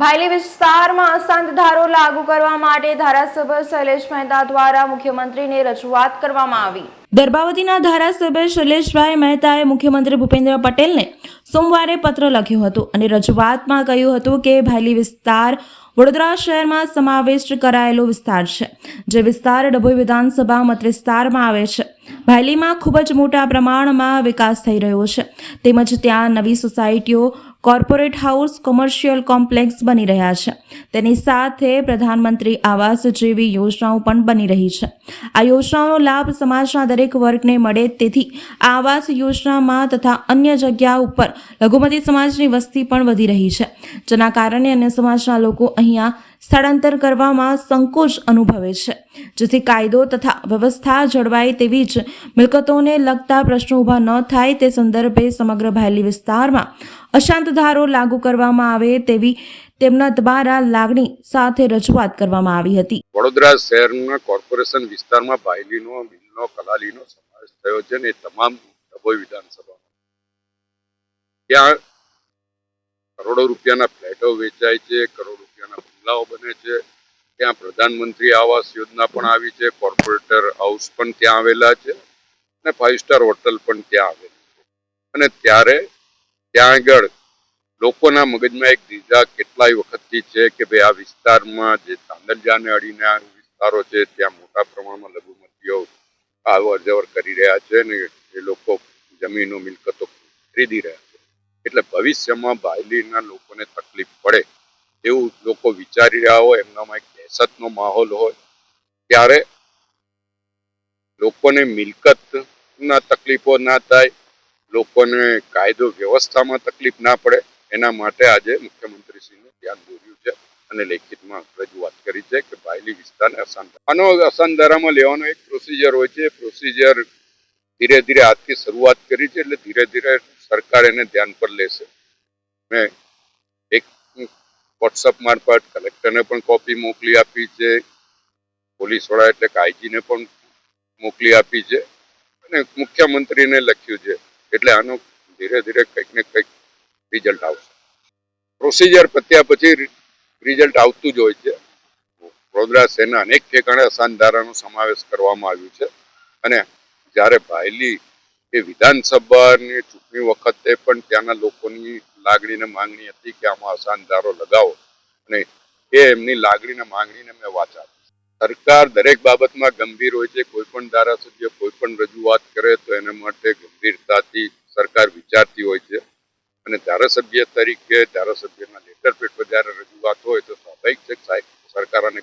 ભાયલી વિસ્તારમાં અશાંત ધારો લાગુ કરવા માટે ધારાસભ્ય શૈલેષ મહેતા દ્વારા મુખ્યમંત્રીને રજૂઆત કરવામાં આવી. દર્ભાવતીના ધારાસભ્ય શૈલેષભાઈ મહેતાએ મુખ્યમંત્રી ભૂપેન્દ્ર પટેલને સોમવારે પત્ર લખ્યો હતો અને રજૂઆતમાં કહ્યું હતું કે ભાયલી વિસ્તાર વડોદરા શહેરમાં સમાવિષ્ટ કરાયેલો વિસ્તાર છે, જે વિસ્તાર ડભોઈ વિધાનસભા મત વિસ્તારમાં આવે છે. ભાયલીમાં ખૂબ જ મોટા પ્રમાણમાં વિકાસ થઈ રહ્યો છે. તેમજ ત્યાં નવી સોસાયટીઓ કોર્પોરેટ હાઉસ કોમર્શિયલ કોમ્પ્લેક્સ બની રહ્યા છે. તેની સાથે પ્રધાનમંત્રી આવાસ જેવી યોજનાઓ પણ બની રહી છે. આ યોજનાઓનો લાભ સમાજના દરેક વર્ગને મળે તેથી આ આવાસ યોજનામાં તથા અન્ય જગ્યા ઉપર લઘુમતી સમાજની વસ્તી પણ વધી રહી છે. જેના કારણે અન્ય સમાજના લોકો અહીંયા સ્થળાંતર કરવામાં સંકોચ અનુભવે છે. જેથી કાયદો તથા વ્યવસ્થા જળવાય તેવી જ મિલકતોને લગતા પ્રશ્નો ઊભા ન થાય તે સંદર્ભે સમગ્ર ભાયલી વિસ્તારમાં અશાંત ધારો લાગુ કરવામાં આવે તેવી તેમના દ્વારા લાગણી સાથે રજૂઆત કરવામાં આવી હતી. વડોદરા શહેરના કોર્પોરેશન વિસ્તારમાં ભાયલીનો મિલનો, કલાલીનો સમાવેશ થયો છે ને તમામ ડભોઈ વિધાનસભામાં. ત્યાં કરોડો રૂપિયાના ફ્લેટો વેચાય છે, કરોડો બંગલાઓ બને છે. ત્યાં પ્રધાનમંત્રી આવાસ યોજના પણ આવી છે. કોર્પોરેટર હાઉસ પણ ત્યાં આવેલા છે. અને ફાઇવ સ્ટાર હોટલ પણ ત્યાં આવેલી છે. અને ત્યારે ત્યાં આગળ લોકોના મગજમાં એક દીધા કેટલાય વખતથી છે કે ભાઈ આ વિસ્તારમાં જે તાંદલજાને અડીને આ વિસ્તારો છે, ત્યાં મોટા પ્રમાણમાં લઘુમતીઓ અવર જવર કરી રહ્યા છે અને એ લોકો જમીનો, મિલકતો ખરીદી રહ્યા છે. એટલે ભવિષ્યમાં બાયલીના લોકોને તકલીફ પડે એવું લોકો વિચારી રહ્યા હોય, એમનામાં એક દહેશતનો માહોલ હોય, ત્યારે લોકોને મિલકતના તકલીફો ના થાય, લોકોને કાયદો વ્યવસ્થામાં તકલીફ ના પડે, એના માટે આજે મુખ્યમંત્રીશ્રીનું ધ્યાન દોર્યું છે અને લેખિતમાં રજૂઆત કરી છે કે બાયલી વિસ્તારને અસાન આનો અસાન લેવાનો એક પ્રોસિજર હોય છે પ્રોસિજર ધીરે ધીરે આજથી શરૂઆત કરી છે, એટલે ધીરે ધીરે સરકાર એને ધ્યાન પર લેશે. મેં એક વોટ્સઅપ મારફત કલેક્ટરને પણ કોપી મોકલી આપી છે. પોલીસ વડા એટલે કાયજીને પણ મોકલી આપી છે. અને મુખ્યમંત્રીને લખ્યું છે. એટલે આનો ધીરે ધીરે કંઈક ને કંઈક રિઝલ્ટ આવશે. પ્રોસિજર પત્યા પછી રિઝલ્ટ આવતું જ હોય છે. વડોદરા શહેરના અનેક ઠેકાણે અસાન ધારાનો સમાવેશ કરવામાં આવ્યું છે. અને જ્યારે ભાયલી એ વિધાનસભાની ચૂંટણી વખતે પણ ત્યાંના લોકોની લાગણી ને માંગણી હતી કે આમાં અસાનધારો લગાવો. અને એ એમની લાગણી ને માંગણીને મેં વાત સરકાર દરેક બાબતમાં ગંભીર હોય છે, કોઈ પણ ધારાસભ્ય કોઈ પણ રજૂઆત કરે તો એના માટે ગંભીરતાથી સરકાર વિચારતી હોય છે. અને ધારાસભ્ય તરીકે ધારાસભ્યના લેટર પેડ પર જ્યારે રજૂઆત હોય તો સ્વાભાવિક છે સરકાર આને